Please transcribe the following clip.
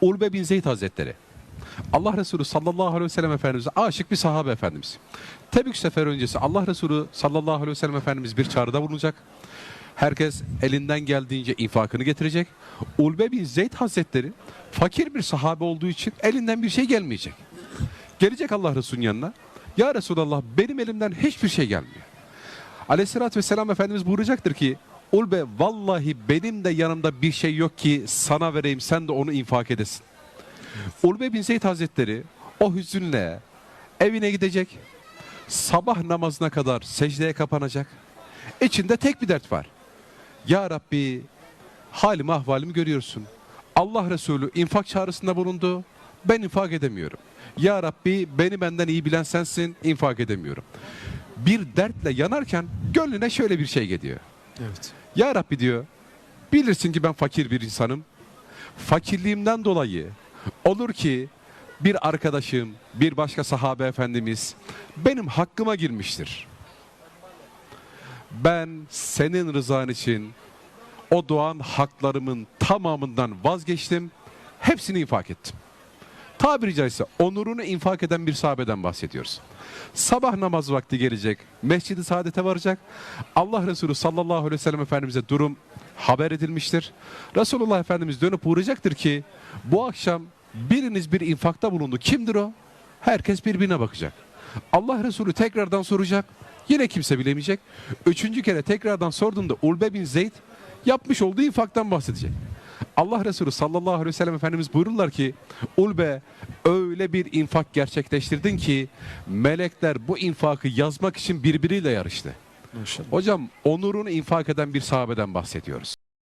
Ulbe bin Zeyd Hazretleri. Allah Resulü sallallahu aleyhi ve sellem Efendimiz'e aşık bir sahabe efendimiz. Tebük sefer öncesi Allah Resulü sallallahu aleyhi ve sellem Efendimiz bir çağrıda bulunacak. Herkes elinden geldiğince infakını getirecek. Ulbe bin Zeyd Hazretleri fakir bir sahabe olduğu için elinden bir şey gelmeyecek. Gelecek Allah Resulü'nün yanına. Ya Resulallah benim elimden hiçbir şey gelmiyor. Aleyhissalatü vesselam Efendimiz buyuracaktır ki Ulbe vallahi benim de yanımda bir şey yok ki sana vereyim sen de onu infak edesin. Ulbe bin Zeyd Hazretleri o hüzünle evine gidecek. Sabah namazına kadar secdeye kapanacak. İçinde tek bir dert var. Ya Rabbi halimi ahvalimi görüyorsun. Allah Resulü infak çağrısında bulundu. Ben infak edemiyorum. Ya Rabbi beni benden iyi bilen sensin infak edemiyorum. Bir dertle yanarken gönlüne şöyle bir şey geliyor. Evet. Ya Rabbi diyor bilirsin ki ben fakir bir insanım. Fakirliğimden dolayı olur ki bir arkadaşım, bir başka sahabe efendimiz benim hakkıma girmiştir. Ben senin rızan için o doğan haklarımın tamamından vazgeçtim. Hepsini infak ettim. Tabiri caizse onurunu infak eden bir sahabeden bahsediyoruz. Sabah namaz vakti gelecek. Mescid-i Saadet'e varacak. Allah Resulü sallallahu aleyhi ve sellem Efendimiz'e durum haber edilmiştir. Resulullah Efendimiz dönüp uğrayacaktır ki bu akşam biriniz bir infakta bulundu. Kimdir o? Herkes birbirine bakacak. Allah Resulü tekrardan soracak. Yine kimse bilemeyecek. Üçüncü kere tekrardan sorduğunda Ulbe bin Zeyd yapmış olduğu infaktan bahsedecek. Allah Resulü sallallahu aleyhi ve sellem Efendimiz buyururlar ki Ulbe öyle bir infak gerçekleştirdin ki melekler bu infakı yazmak için birbiriyle yarıştı. Maşallah. Hocam onurunu infak eden bir sahabeden bahsediyoruz.